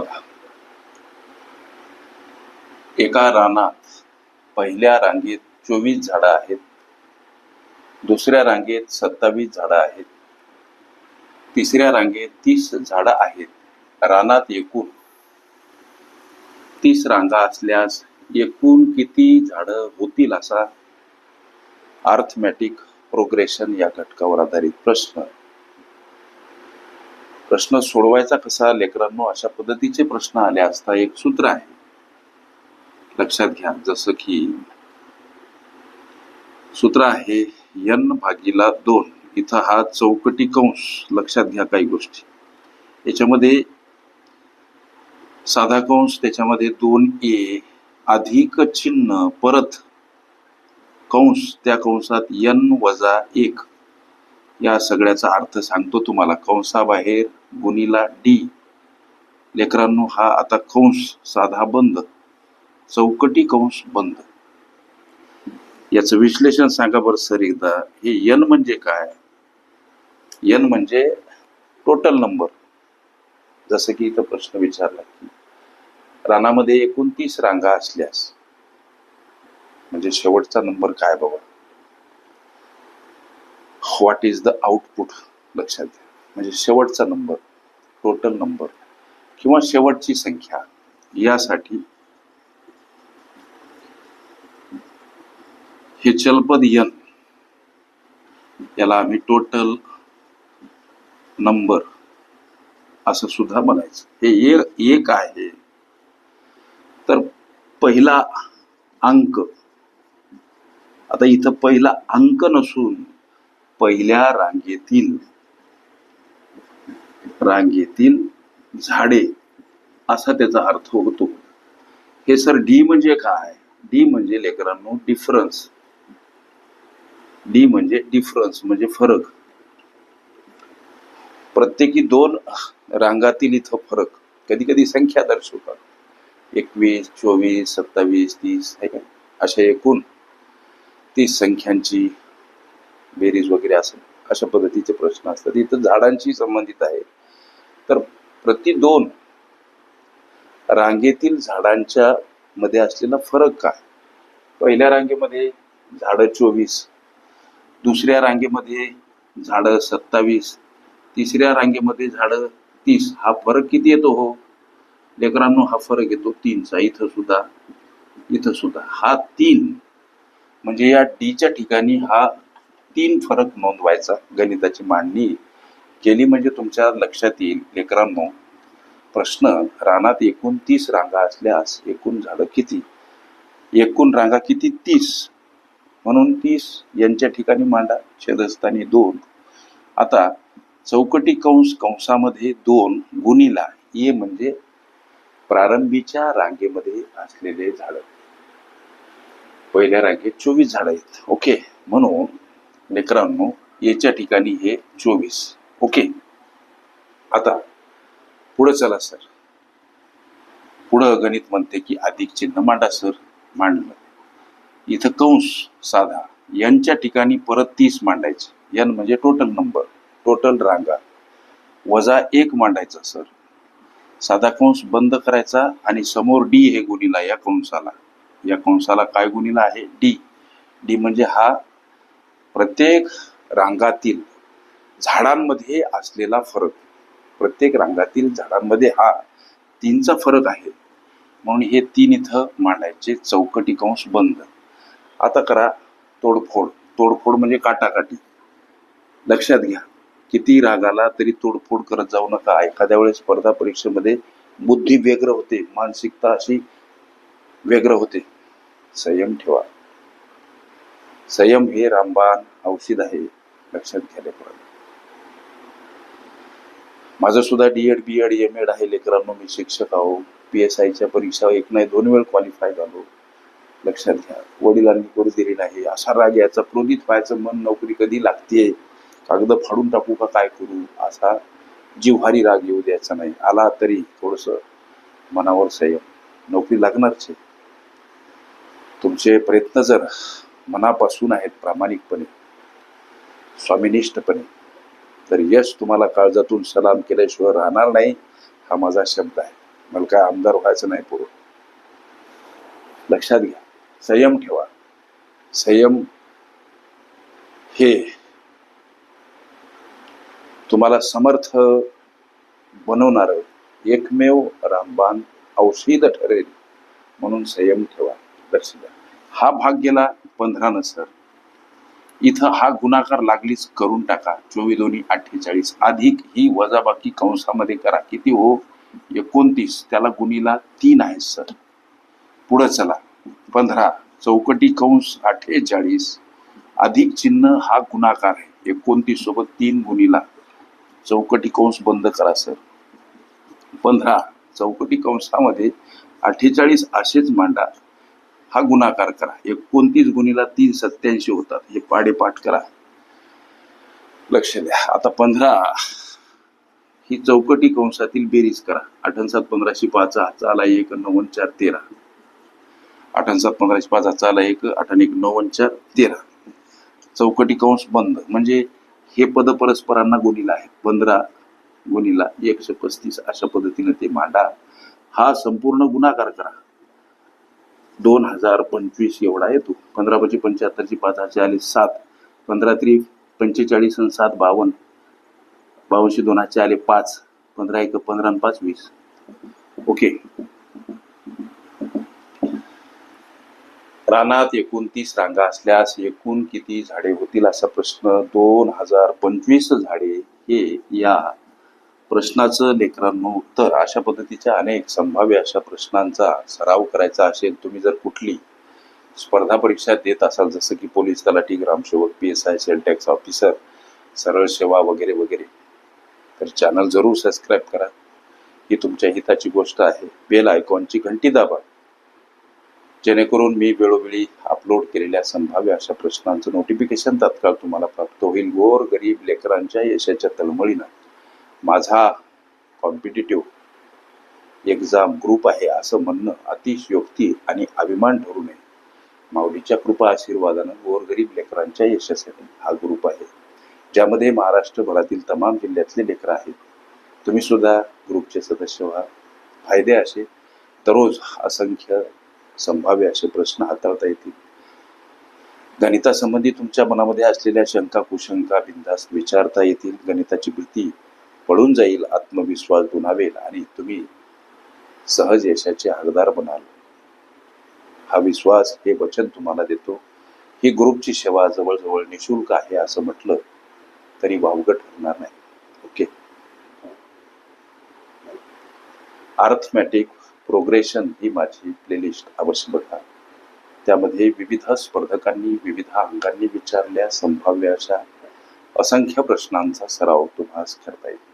बघा. एका रानात पहिल्या रांगेत चोवीस झाडं आहेत. दुसऱ्या रांगेत सत्तावीस झाडं आहेत. तिसऱ्या रांगेत तीस झाडं आहेत. रानात एकूण तीस रांगा असल्यास एकूण किती झाडं होतील असा अर्थमॅटिक प्रोग्रेशन या घटकावर आधारित प्रश्न. प्रश्न सोडवायचा कसा? लेकरांनो अशा पद्धतीचे प्रश्न आले असता एक सूत्र आहे. लक्षात घ्या जसं की सूत्र आहे यन भागीला दोन. इथं हा चौकटी कंस. लक्षात घ्या काही गोष्टी. याच्यामध्ये साधा कंस त्याच्यामध्ये दोन ए अधिक चिन्ह परत कंस. त्या कंसात यन वजा एक. या सगळ्याचा अर्थ सांगतो तुम्हाला. कंसाबाहेर गुणीला डी लेकरांनो हा आता कंस साधा बंद. चौकटी कंस बंद. याचं विश्लेषण सांगा बरं सर एकदा. हे यन म्हणजे काय? यन म्हणजे टोटल नंबर जसं की इथं प्रश्न विचारला की रानामध्ये एकोणतीस रांगा असल्यास म्हणजे शेवटचा नंबर काय बाबा? व्हॉट इज द आउटपुट लक्षात घ्या. म्हणजे शेवटचा नंबर टोटल नंबर किंवा शेवटची संख्या यासाठी हे चलपद यन याला आम्ही टोटल नंबर असं सुद्धा म्हणायचं. हे एक आहे. तर पहिला अंक आता इथं पहिला अंक नसून पहिल्या रांगेतील रांगेतील झाडे असा त्याचा अर्थ होतो. हे सर डी म्हणजे काय? डी म्हणजे लेकरांनो डिफरन्स डी म्हणजे डिफरन्स म्हणजे फरक. प्रत्येकी दोन रांगातील इथं फरक. कधी कधी संख्या दर्शवतात. एकवीस चोवीस सत्तावीस तीस अशा एकूण तीस संख्यांची बेरीज वगैरे असं अशा पद्धतीचे प्रश्न असतात. इथं झाडांशी संबंधित आहे. तर प्रति दोन रांगेतील झाडांच्या मध्ये असलेला फरक काय? पहिल्या रांगेमध्ये झाडं चोवीस दुसऱ्या रांगेमध्ये झाडं सत्तावीस तिसऱ्या रांगेमध्ये झाडं तीस. हा फरक किती येतो हो? लेकरांनो हा फरक येतो तीनचा. इथं सुद्धा इथं सुद्धा. हा तीन. म्हणजे या डीच्या ठिकाणी हा तीन फरक नोंदवायचा गणिताची मांडणी. केली म्हणजे तुमच्या लक्षात येईल. लेकरांनो प्रश्न रानात एकूण तीस रांगा असल्यास एकूण झाडं किती? एकूण रांगा किती? तीस. म्हणून तीस यांच्या ठिकाणी मांडा. छेदस्थानी दोन. आता चौकटी कंस कंसामध्ये दोन गुणीला ये म्हणजे प्रारंभीच्या रांगेमध्ये असलेले झाड. पहिल्या रांगेत चोवीस झाड आहेत. ओके. म्हणून लेकरांनो याच्या ठिकाणी हे चोवीस. ओके? आता पुढं चला सर. पुढं गणित म्हणते की अधिक चिन्ह मांडा सर. मांडलं. इथं कंस साधा. यांच्या ठिकाणी परत तीस मांडायचं. यन म्हणजे टोटल नंबर टोटल रांगा. वजा एक मांडायचा सर. साधा कंस बंद करायचा आणि समोर डी हे गुणीला या कंसाला. या कंसाला काय गुणीला आहे? डी. डी म्हणजे हा प्रत्येक रांगातील झाडांमध्ये असलेला फरक प्रत्येक रांगातील झाडांमध्ये हा तीनचा फरक आहे. म्हणून हे तीन इथं मांडायचे चौकटी कंस बंद. आता करा तोडफोड. तोडफोड म्हणजे काटाकाटी. लक्षात घ्या किती रागाला तरी तोडफोड करत जाऊ नका. एखाद्या वेळेस स्पर्धा परीक्षेमध्ये बुद्धी व्यग्र होते मानसिकता अशी व्यग्र होते. संयम ठेवा. संयम हे रामबाण औषध आहे लक्षात घ्यायला पाहिजे माझं सुद्धा D Ed B Ed M Ed आहे लेकरांनो मी शिक्षक आहो. पी एस आयच्या परीक्षा एक नाही दोन वेळ क्वालिफाय झालो लक्षात घ्या. वडिलांनी करू दिली नाही. असा राग याचा क्रोधित व्हायचं मन नोकरी कधी लागते कागद फाडून टाकू का काय करू? असा जिव्हारी राग येऊ द्यायचा नाही. आला तरी थोडस मनावर संयम. नोकरी लागणारच तुमचे प्रयत्न जर मनापासून आहेत प्रामाणिकपणे स्वामिनिष्ठपणे. तर यश तुम्हाला काळजातून सलाम केल्याशिवाय राहणार नाही हा माझा शब्द आहे. मला काय आमदार व्हायचं नाही पूर्ण लक्षात घ्या संयम ठेवा. संयम हे तुम्हाला समर्थ बनवणार एकमेव रामबाण औषध ठरेल. म्हणून संयम ठेवा लक्ष द्या. हा भाग गेला पंधरा सर. इथं हा गुणाकार लागलीच करून टाका. चोवीस दोन्ही अठ्ठेचाळीस. अधिक ही वजाबाकी कंसामध्ये करा. किती हो? एकोणतीस. त्याला गुणीला तीन आहे सर. पुढं चला. पंधरा. चौकटी कंस अठ्ठेचाळीस. अधिक चिन्ह हा गुणाकार आहे. एकोणतीस सोबत तीन गुणीला चौकटी कंस बंद करा सर. पंधरा. चौकटी कंसामध्ये अठ्ठेचाळीस असेच मांडा. हा गुणाकार करा. एकोणतीस गुणीला तीन सत्याऐंशी होतात. हे पाडेपाठ करा. लक्ष द्या. आता पंधरा. ही चौकटी कंसातील बेरीज करा. आठन सात पंधराशे पाच चाला एक नव्वद चार तेरा. आठन सात पंधराशे पाच चाला एक आठन एक नव्वद चार तेरा. चौकटी कंस बंद. म्हणजे हे पद परस्परांना गुणीला आहे पंधरा गुणीला एकशे पस्तीस अशा पद्धतीने ते मांडा. हा संपूर्ण गुणाकार करा. दोन हजार पंचवीस एवढा येतो. पंधरा पंचे पंच्याहत्तरची पाच हजार चाळीस सात. पंधरा त्रि पंचेचाळीस आणि सात बावन्न. बावनशे दोन हजार आले पाच. पंधरा एक पंधरा आणि पाच वीस. ओके. रानात एकोणतीस रांगा असल्यास एकूण किती झाडे होतील असा प्रश्न दोन हजार पंचवीस झाडे हे या प्रश्नाचं लेकरांनो उत्तर अशा पद्धतीच्या अनेक संभाव्य अशा प्रश्नांचा सराव करायचा असेल तुम्ही जर कुठली स्पर्धा परीक्षा देत असाल जसं की पोलीस तलाठी ग्रामसेवक P S I sales tax officer सरळ सेवा वगैरे वगैरे तर चॅनल जरूर सबस्क्राईब करा. ही तुमच्या हिताची गोष्ट आहे. बेल आयकॉनची घंटी दाबा. जेणेकरून मी वेळोवेळी अपलोड केलेल्या संभाव्य अशा प्रश्नांचं नोटिफिकेशन तात्काळ तुम्हाला प्राप्त होईल. गोर गरीब लेकरांच्या यशाच्या तळमळीनं. माझा कॉम्पिटिटिव्ह एक्झाम ग्रुप आहे असं म्हणणं अतिशयोक्ती आणि अभिमान ठरू नये. माऊलीच्या कृपा आशीर्वादानं गोरगरीब लेकरांच्या यशासाठी हा ग्रुप आहे ज्यामध्ये महाराष्ट्रभरातील तमाम जिल्ह्यातले लेकरं आहेत. तुम्ही सुद्धा ग्रुपचे सदस्य व्हा. फायदे असे दररोज असंख्य संभाव्य असे प्रश्न हाताळता येतील. गणितासंबंधी तुमच्या मनामध्ये असलेल्या शंका कुशंका बिनधास्त विचारता येतील. गणिताची भीती पळून जाईल आत्मविश्वास दुनावेल आणि तुम्ही सहज यशाचे हकदार बनाल. हा विश्वास हे वचन तुम्हाला देतो. ही ग्रुपची सेवा जवळजवळ निशुल्क आहे असं म्हटलं तरी वावगं ठरणार नाही. ओके? आर्थमॅटिक प्रोग्रेशन ही माझी प्लेलिस्ट अवश्य बघा. त्यामध्ये विविध स्पर्धकांनी विविध अंगांनी विचारल्या संभाव्य अशा असंख्य प्रश्नांचा सराव तुम्हाला करता येईल.